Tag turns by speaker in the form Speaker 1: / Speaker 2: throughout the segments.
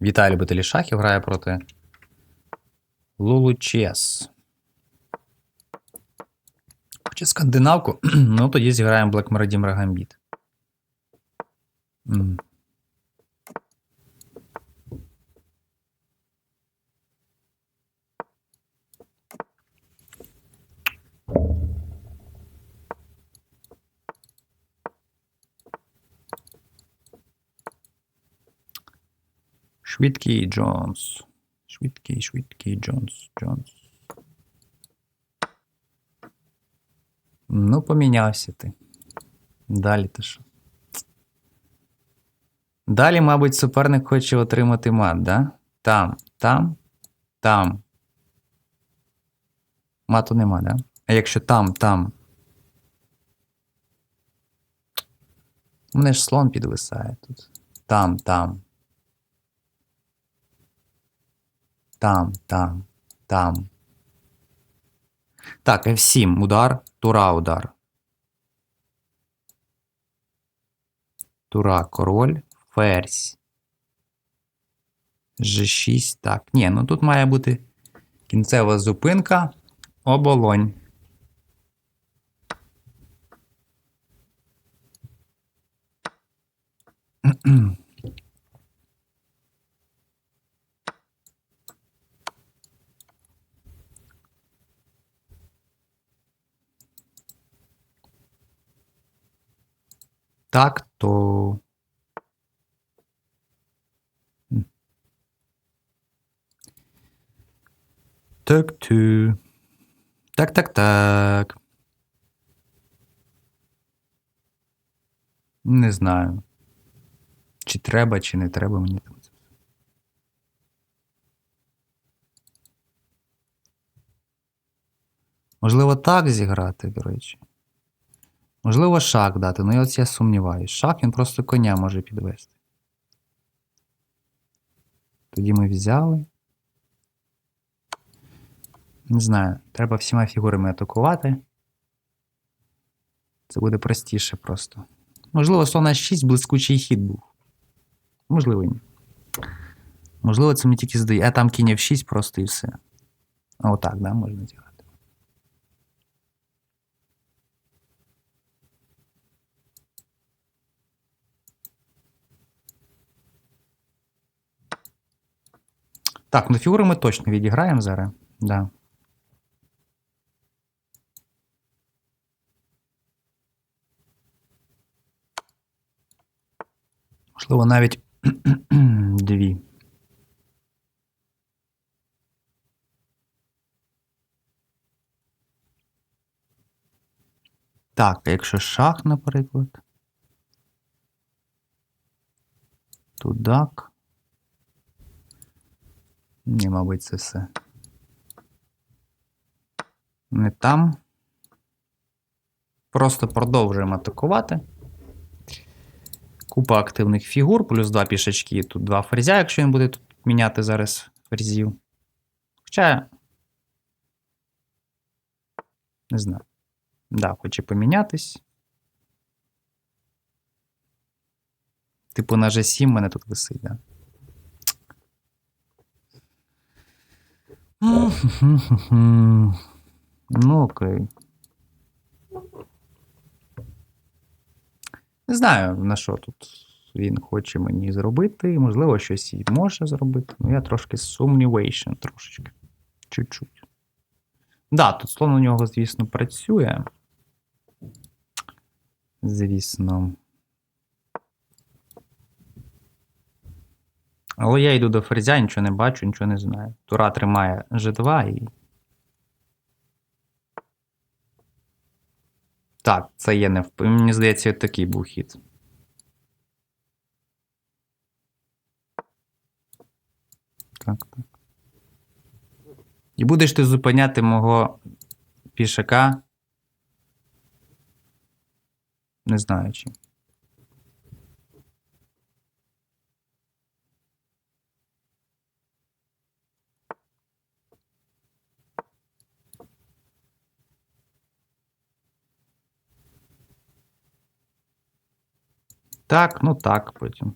Speaker 1: Вітаю любителі шахів грає проти Лулу Чес. Хоче скандинавку, ну тоді зіграємо Black Meridim Gambit. Швидкий Джонс. Швидкий, швидкий Джонс. Джонс. Ну, помінявся ти. Далі ти що? Далі, мабуть, суперник хоче отримати мат, да? Там, там, там. Мату нема, да? А якщо там, там. У мене ж слон підвисає тут. Там, там. Там, там, там. Так, F7 удар, тура удар. Тура, король, ферзь. G6. Так. Ні, ну тут має бути кінцева зупинка. Оболонь. Так, то. Так. Так, так, так. Не знаю. Чи треба, чи не треба мені там це. Можливо, так зіграти, до речі. Можливо, шах дати, ну я от я сумніваюсь. Шах він просто коня може підвести. Тоді ми взяли. Не знаю, треба всіма фігурами атакувати. Це буде простіше просто. Можливо, слон 6 блискучий хід був. Можливо, ні. Можливо, це мені тільки здає. А там кінь в 6 просто і все. Отак, да, можна зіграти. Так, ну фігури ми точно відіграємо зараз. Да. Можливо, навіть дві. Так, а якщо шах, наприклад. Тудак. Ні, мабуть, це все. Не там. Просто продовжуємо атакувати. Купа активних фігур, плюс два пішачки. Тут два ферзя, якщо він буде тут міняти зараз ферзів. Хоча. Не знаю. Да, хоче помінятись. Типу на G7 в мене тут висить, да. Ну, окей. Не знаю, на що тут він хоче мені зробити. Можливо, щось і може зробити. Ну, я трошки сумнівейшн, трошечки. Чуть-чуть. Да, тут слон у нього, звісно, працює. Звісно. Але я йду до ферзя, нічого не бачу, нічого не знаю. Тура тримає G2 і. Так, це є не. Мені здається, такий був хід. Так, так. І будеш ти зупиняти мого пішака. Не знаю чим. Так, ну так, потім.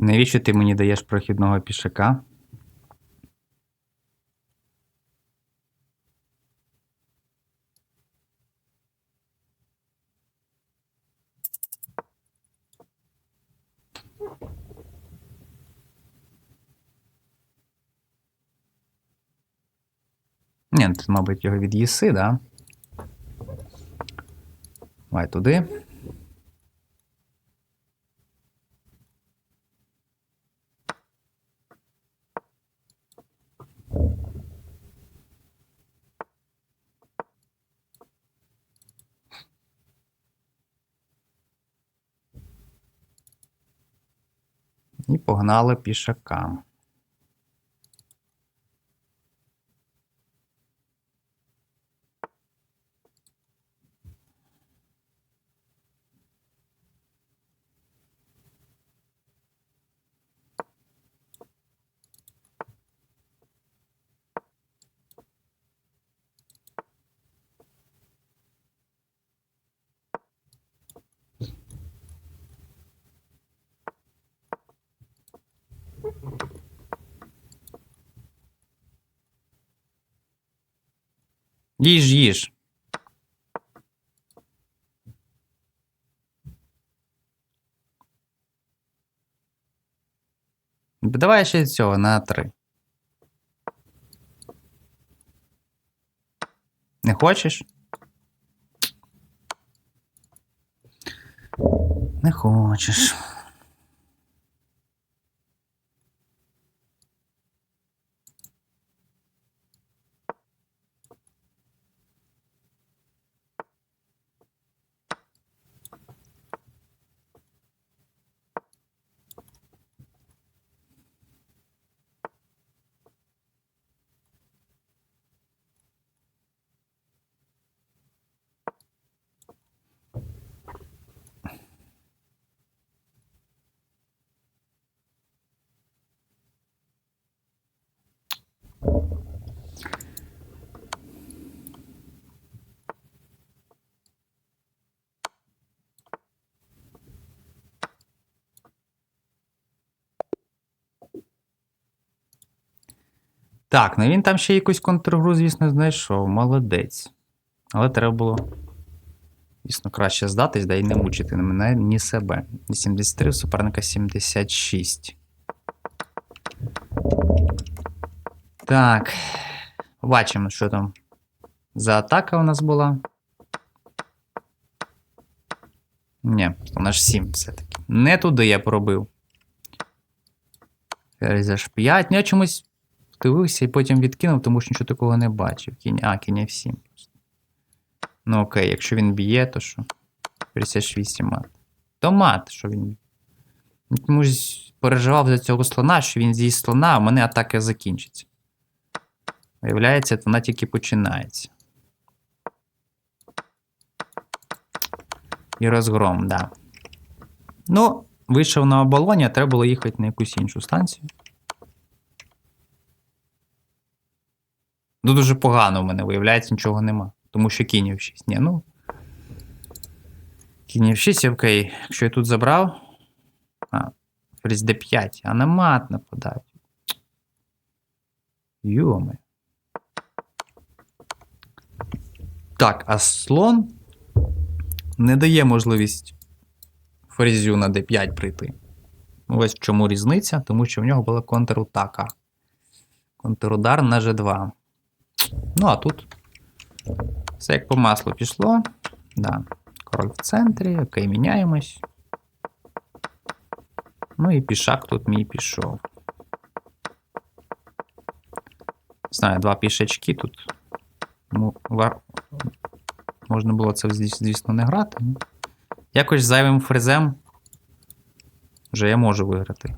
Speaker 1: Навіщо ти мені даєш прохідного пішака? Ні, ну, ти, мабуть, його від'їси, да? Давай туди. І погнали пішака. Їж, їж. Давай ще цього на три. Не хочеш? Не хочеш. Так, ну він там ще якусь контргру, звісно, знайшов. Молодець. Але треба було, звісно, краще здатись, да і не мучити мене, ні себе. 83, суперника 76. Так. Бачимо, що там за атака у нас була. Ні, вона ж 7 все-таки. Не туди я пробив. Ферзь аж 5. Ну, я чомусь дивився і потім відкинув, тому що нічого такого не бачив. Кінь, а, кінь F7. Ну окей, якщо він б'є, то що? Ферзь H8 мат. То мат, що він. Тому ж переживав за цього слона, що він з'їсть слона, а в мене атака закінчиться. Виявляється, вона тільки починається. І розгром, да. Ну, вийшов на оболоні, а треба було їхати на якусь іншу станцію. Ну, дуже погано в мене, виявляється, нічого нема. Тому що кінь F6. Ні, ну. Кінь F6, окей. Якщо я тут забрав. А, ферзь D5, а на мат нападають. Йоми. Так, а слон не дає можливість ферзю на d5 прийти. Ось в чому різниця, тому що в нього була контратака. Контрудар на g2. Ну, а тут все як по маслу пішло. Да. Король в центрі, окей, міняємось. Ну і пішак тут мій пішов. Знаю, два пішачки тут. Ну. Можна було це, звісно, не грати. Якось зайвим фрезем вже я можу виграти.